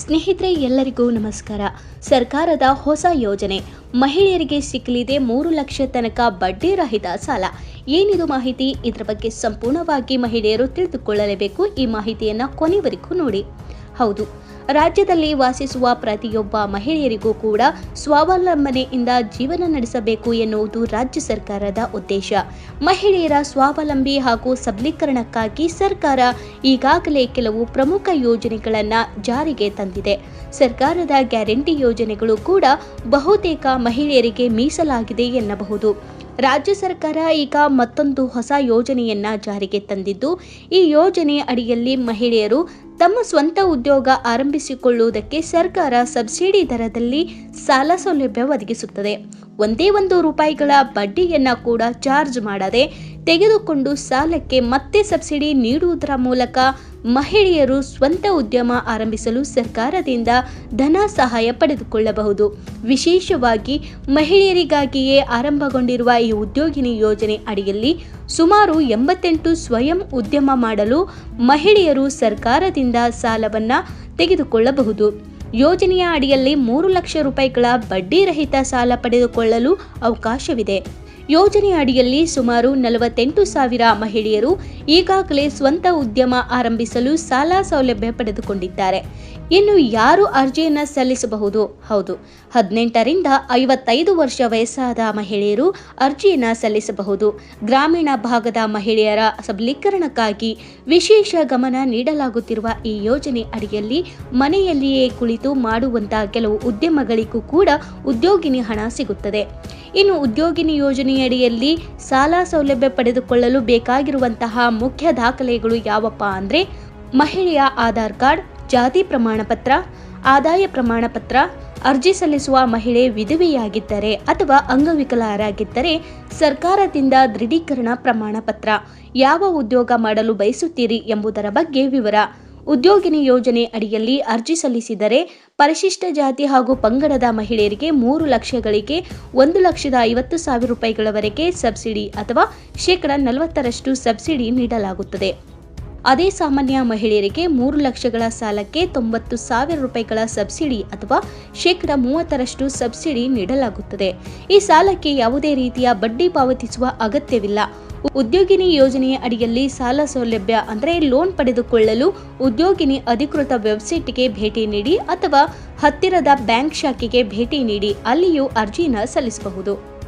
ಸ್ನೇಹಿತರೆ, ಎಲ್ಲರಿಗೂ ನಮಸ್ಕಾರ. ಸರ್ಕಾರದ ಹೊಸ ಯೋಜನೆ. ಮಹಿಳೆಯರಿಗೆ ಸಿಕ್ಕಲಿದೆ ಮೂರು ಲಕ್ಷ ತನಕ ಬಡ್ಡಿ ರಹಿತ ಸಾಲ. ಏನಿದು ಮಾಹಿತಿ? ಇದರ ಬಗ್ಗೆ ಸಂಪೂರ್ಣವಾಗಿ ಮಹಿಳೆಯರು ತಿಳಿದುಕೊಳ್ಳಲೇಬೇಕು. ಈ ಮಾಹಿತಿಯನ್ನು ಕೊನೆವರೆಗೂ ನೋಡಿ. ಹೌದು. ರಾಜ್ಯದಲ್ಲಿ ವಾಸಿಸುವ ಪ್ರತಿಯೊಬ್ಬ ಮಹಿಳೆಯರಿಗೂ ಕೂಡ ಸ್ವಾವಲಂಬನೆಯಿಂದ ಜೀವನ ನಡೆಸಬೇಕು ಎನ್ನುವುದು ರಾಜ್ಯ ಸರ್ಕಾರದ ಉದ್ದೇಶ. ಮಹಿಳೆಯರ ಸ್ವಾವಲಂಬಿ ಹಾಗೂ ಸಬಲೀಕರಣಕ್ಕಾಗಿ ಸರ್ಕಾರ ಈಗಾಗಲೇ ಕೆಲವು ಪ್ರಮುಖ ಯೋಜನೆಗಳನ್ನು ಜಾರಿಗೆ ತಂದಿದೆ. ಸರ್ಕಾರದ ಗ್ಯಾರಂಟಿ ಯೋಜನೆಗಳು ಕೂಡ ಬಹುತೇಕ ಮಹಿಳೆಯರಿಗೆ ಮೀಸಲಾಗಿದೆ ಎನ್ನಬಹುದು. ರಾಜ್ಯ ಸರ್ಕಾರ ಈಗ ಮತ್ತೊಂದು ಹೊಸ ಯೋಜನೆಯನ್ನ ಜಾರಿಗೆ ತಂದಿದ್ದು, ಈ ಯೋಜನೆ ಅಡಿಯಲ್ಲಿ ಮಹಿಳೆಯರು ತಮ್ಮ ಸ್ವಂತ ಉದ್ಯೋಗ ಆರಂಭಿಸಿಕೊಳ್ಳುವುದಕ್ಕೆ ಸರ್ಕಾರ ಸಬ್ಸಿಡಿ ದರದಲ್ಲಿ ಸಾಲ ಸೌಲಭ್ಯ ಒದಗಿಸುತ್ತದೆ. ಒಂದೇ ಒಂದು ರೂಪಾಯಿಗಳ ಬಡ್ಡಿಯನ್ನ ಕೂಡ ಚಾರ್ಜ್ ಮಾಡದೆ ತೆಗೆದುಕೊಂಡು ಸಾಲಕ್ಕೆ ಮತ್ತೆ ಸಬ್ಸಿಡಿ ನೀಡುವುದರ ಮೂಲಕ ಮಹಿಳೆಯರು ಸ್ವಂತ ಉದ್ಯಮ ಆರಂಭಿಸಲು ಸರ್ಕಾರದಿಂದ ಧನ ಸಹಾಯ ಪಡೆದುಕೊಳ್ಳಬಹುದು. ವಿಶೇಷವಾಗಿ ಮಹಿಳೆಯರಿಗಾಗಿಯೇ ಆರಂಭಗೊಂಡಿರುವ ಈ ಉದ್ಯೋಗಿನಿ ಯೋಜನೆ ಅಡಿಯಲ್ಲಿ ಸುಮಾರು ಎಂಬತ್ತೆಂಟು ಸ್ವಯಂ ಉದ್ಯಮ ಮಾಡಲು ಮಹಿಳೆಯರು ಸರ್ಕಾರದಿಂದ ಸಾಲವನ್ನು ತೆಗೆದುಕೊಳ್ಳಬಹುದು. ಯೋಜನೆಯ ಅಡಿಯಲ್ಲಿ ಮೂರು ಲಕ್ಷ ರೂಪಾಯಿಗಳ ಬಡ್ಡಿ ರಹಿತ ಸಾಲ ಪಡೆದುಕೊಳ್ಳಲು ಅವಕಾಶವಿದೆ. ಯೋಜನೆ ಅಡಿಯಲ್ಲಿ ಸುಮಾರು ನಲವತ್ತೆಂಟು ಸಾವಿರ ಮಹಿಳೆಯರು ಈಗಾಗಲೇ ಸ್ವಂತ ಉದ್ಯಮ ಆರಂಭಿಸಲು ಸಾಲ ಸೌಲಭ್ಯ ಪಡೆದುಕೊಂಡಿದ್ದಾರೆ. ಇನ್ನು ಯಾರು ಅರ್ಜಿಯನ್ನು ಸಲ್ಲಿಸಬಹುದು? ಹೌದು, ಹದಿನೆಂಟರಿಂದ ಐವತ್ತೈದು ವರ್ಷ ವಯಸ್ಸಾದ ಮಹಿಳೆಯರು ಅರ್ಜಿಯನ್ನು ಸಲ್ಲಿಸಬಹುದು. ಗ್ರಾಮೀಣ ಭಾಗದ ಮಹಿಳೆಯರ ಸಬಲೀಕರಣಕ್ಕಾಗಿ ವಿಶೇಷ ಗಮನ ನೀಡಲಾಗುತ್ತಿರುವ ಈ ಯೋಜನೆ ಅಡಿಯಲ್ಲಿ ಮನೆಯಲ್ಲಿಯೇ ಕುಳಿತು ಮಾಡುವಂತಹ ಕೆಲವು ಉದ್ಯಮಗಳಿಗೂ ಕೂಡ ಉದ್ಯೋಗಿನಿ ಹಣ ಸಿಗುತ್ತದೆ. ಇನ್ನು ಉದ್ಯೋಗಿನಿ ಯೋಜನೆಯಡಿಯಲ್ಲಿ ಸಾಲ ಸೌಲಭ್ಯ ಪಡೆದುಕೊಳ್ಳಲು ಬೇಕಾಗಿರುವಂತಹ ಮುಖ್ಯ ದಾಖಲೆಗಳು ಯಾವಪ್ಪ ಅಂದರೆ ಮಹಿಳೆಯ ಆಧಾರ್ ಕಾರ್ಡ್, ಜಾತಿ ಪ್ರಮಾಣ ಪತ್ರ ಆದಾಯ ಪ್ರಮಾಣ ಪತ್ರ ಅರ್ಜಿ ಸಲ್ಲಿಸುವ ಮಹಿಳೆ ವಿಧವೆಯಾಗಿದ್ದರೆ ಅಥವಾ ಅಂಗವಿಕಲರಾಗಿದ್ದರೆ ಸರ್ಕಾರದಿಂದ ದೃಢೀಕರಣ ಪ್ರಮಾಣ ಪತ್ರ ಯಾವ ಉದ್ಯೋಗ ಮಾಡಲು ಬಯಸುತ್ತೀರಿ ಎಂಬುದರ ಬಗ್ಗೆ ವಿವರ. ಉದ್ಯೋಗಿನಿ ಯೋಜನೆ ಅಡಿಯಲ್ಲಿ ಅರ್ಜಿ ಸಲ್ಲಿಸಿದರೆ ಪರಿಶಿಷ್ಟ ಜಾತಿ ಹಾಗೂ ಪಂಗಡದ ಮಹಿಳೆಯರಿಗೆ ಮೂರು ಲಕ್ಷಗಳಿಗೆ ಒಂದು ಲಕ್ಷದ ಐವತ್ತು ಸಾವಿರ ರೂಪಾಯಿಗಳವರೆಗೆ ಸಬ್ಸಿಡಿ ಅಥವಾ ಶೇಕಡ ನಲವತ್ತರಷ್ಟು ಸಬ್ಸಿಡಿ ನೀಡಲಾಗುತ್ತದೆ. ಅದೇ ಸಾಮಾನ್ಯ ಮಹಿಳೆಯರಿಗೆ ಮೂರು ಲಕ್ಷಗಳ ಸಾಲಕ್ಕೆ ತೊಂಬತ್ತು ಸಾವಿರ ರೂಪಾಯಿಗಳ ಸಬ್ಸಿಡಿ ಅಥವಾ ಶೇಕಡ ಮೂವತ್ತರಷ್ಟು ಸಬ್ಸಿಡಿ ನೀಡಲಾಗುತ್ತದೆ. ಈ ಸಾಲಕ್ಕೆ ಯಾವುದೇ ರೀತಿಯ ಬಡ್ಡಿ ಪಾವತಿಸುವ ಅಗತ್ಯವಿಲ್ಲ. ಉದ್ಯೋಗಿನಿ ಯೋಜನೆಯ ಅಡಿಯಲ್ಲಿ ಸಾಲ ಸೌಲಭ್ಯ ಅಂದರೆ ಲೋನ್ ಪಡೆದುಕೊಳ್ಳಲು ಉದ್ಯೋಗಿನಿ ಅಧಿಕೃತ ವೆಬ್ಸೈಟ್ಗೆ ಭೇಟಿ ನೀಡಿ ಅಥವಾ ಹತ್ತಿರದ ಬ್ಯಾಂಕ್ ಶಾಖೆಗೆ ಭೇಟಿ ನೀಡಿ ಅಲ್ಲಿಯೂ ಅರ್ಜಿನ ಸಲ್ಲಿಸಬಹುದು.